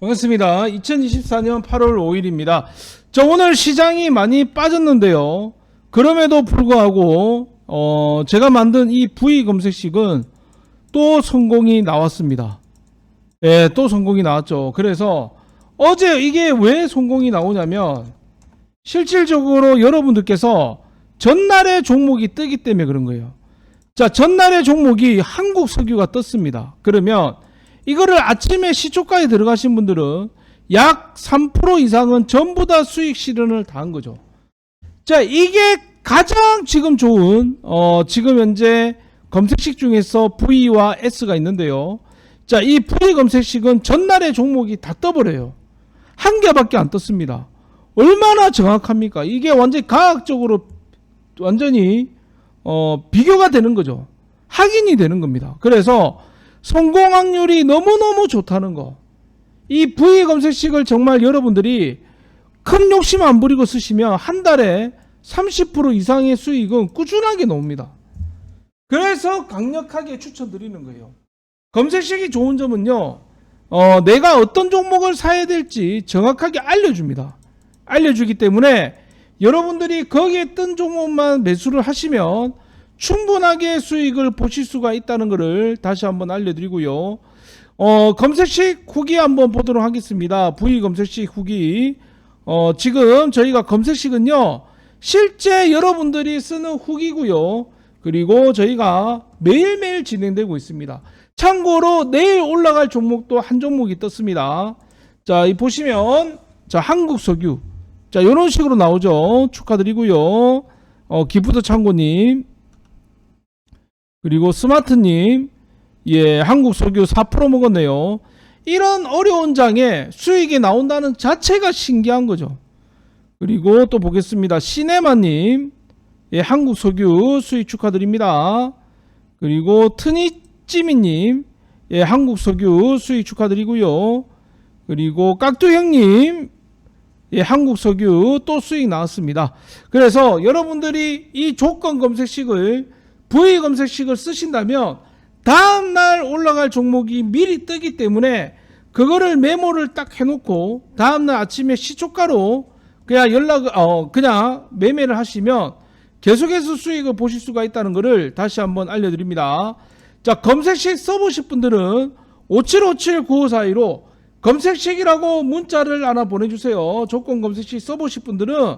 반갑습니다. 2024년 8월 5일입니다. 자, 오늘 시장이 많이 빠졌는데요. 그럼에도 불구하고, 어, 제가 만든 이 V 검색식은 또 성공이 나왔습니다. 예, 또 성공이 나왔죠. 그래서 어제 이게 왜 성공이 나오냐면, 실질적으로 여러분들께서 전날에 종목이 뜨기 때문에 그런 거예요. 자, 전날에 종목이 한국 석유가 떴습니다. 그러면 이거를 아침에 시초가에 들어가신 분들은 약 3% 이상은 전부 다 수익 실현을 다 한 거죠. 자, 이게 가장 지금 좋은, 어, 지금 현재 검색식 중에서 V와 S가 있는데요. 자, 이 V 검색식은 전날에 종목이 다 떠버려요. 한 개밖에 안 떴습니다. 얼마나 정확합니까? 이게 완전히 과학적으로 완전히 어, 비교가 되는 거죠. 확인이 되는 겁니다. 그래서 성공 확률이 너무너무 좋다는 거. 이 V 검색식을 정말 여러분들이 큰 욕심 안 부리고 쓰시면 한 달에 30% 이상의 수익은 꾸준하게 나옵니다. 그래서 강력하게 추천드리는 거예요. 검색식이 좋은 점은요, 어, 내가 어떤 종목을 사야 될지 정확하게 알려줍니다. 알려주기 때문에 여러분들이 거기에 뜬 종목만 매수를 하시면 충분하게 수익을 보실 수가 있다는 것을 다시 한번 알려드리고요. 어, 검색식 후기 한번 보도록 하겠습니다. V 검색식 후기. 어, 지금 저희가 검색식은요, 실제 여러분들이 쓰는 후기고요. 그리고 저희가 매일매일 진행되고 있습니다. 참고로 내일 올라갈 종목도 한 종목이 떴습니다. 자, 이 보시면, 자, 한국 석유. 자, 이런 식으로 나오죠. 축하드리고요. 어, 기프트 창고님. 그리고 스마트님. 예, 한국 석유 4% 먹었네요. 이런 어려운 장에 수익이 나온다는 자체가 신기한 거죠. 그리고 또 보겠습니다. 시네마님. 예, 한국 석유 수익 축하드립니다. 그리고 트니찌미님. 예, 한국 석유 수익 축하드리고요. 그리고 깍두형님. 예, 한국 석유 또 수익 나왔습니다. 그래서 여러분들이 이 조건 검색식을 V 검색식을 쓰신다면 다음 날 올라갈 종목이 미리 뜨기 때문에 그거를 메모를 딱 해놓고 다음 날 아침에 시초가로 그냥 연락 어 그냥 매매를 하시면 계속해서 수익을 보실 수가 있다는 것을 다시 한번 알려드립니다. 자 검색식 써보실 분들은 57579542로 검색식이라고 문자를 하나 보내주세요. 조건 검색식 써보실 분들은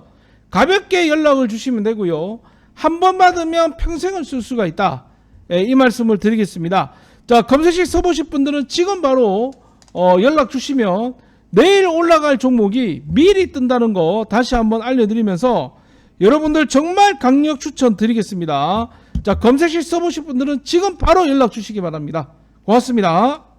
가볍게 연락을 주시면 되고요. 한 번 받으면 평생을 쓸 수가 있다. 예, 이 말씀을 드리겠습니다. 자, 검색식 써보실 분들은 지금 바로 어, 연락 주시면 내일 올라갈 종목이 미리 뜬다는 거 다시 한번 알려드리면서 여러분들 정말 강력 추천 드리겠습니다. 자, 검색식 써보실 분들은 지금 바로 연락 주시기 바랍니다. 고맙습니다.